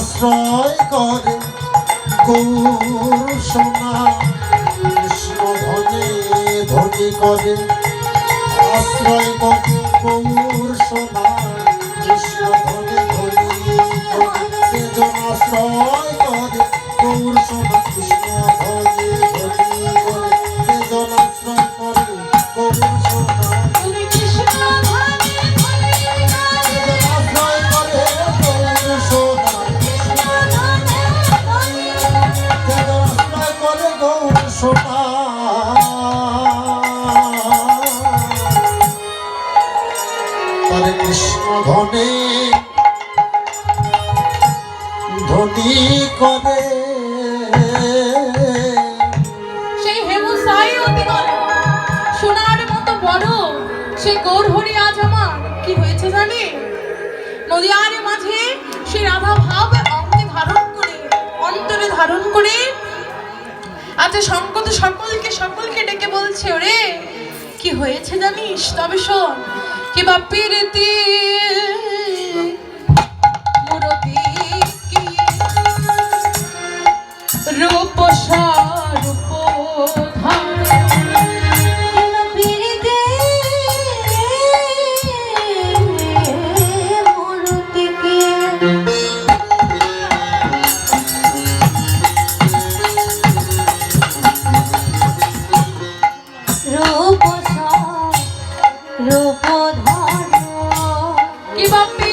আশ্রয় করে। গৌর সোনা কৃষ্ণ ধনে ধনে করে। আশ্রয় করে গৌর সোনা কৃষ্ণ ধনে ধনে আশ্রয় সোনা হরে কৃষ্ণ ধনে, ধনী করে। সেই হেমুসাই অতি করে। সোনার মতো বড় সেই গৌরহরি আজ আমার। কি হয়েছে জানে? নদিয়ার মাঝে সেই রাধা ভাব অঙ্গে ধারণ করে, অন্তরে ধারণ করে আজ সংকত সকলকে সকলকে ডেকে বলছে, ওরে, কি হয়েছে জানিস? তবে শোন, কি বাপির পিরিতি কিবা পিরিতি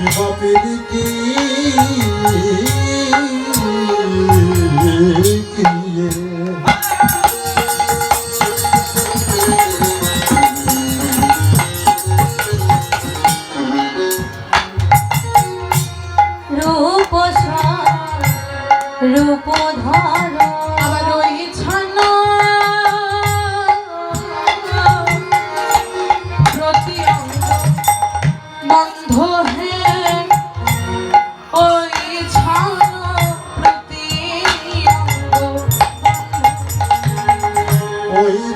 কিবা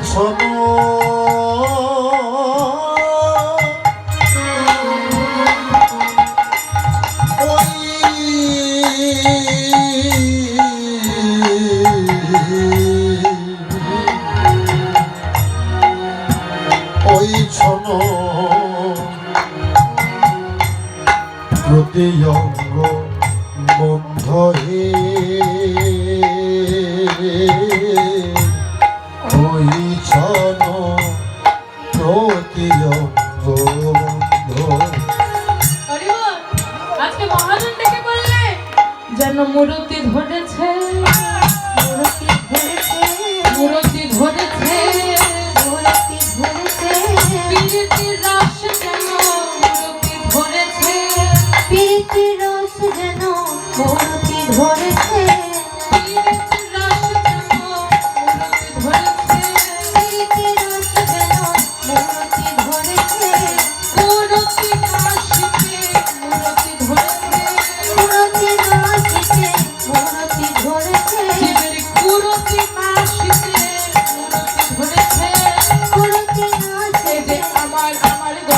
ছন ওই ছন প্রতি অঙ্গ বন্ধ হে। যেন মূরতি ধরেছে মূরতি ধরেছে, মূর্তি ধরেছে মূর্তি ধরেছে। পীড়িতির রাস যেন মূর্তি ধরেছে, প্রীতি রস যেন মূর্তি ধরেছে।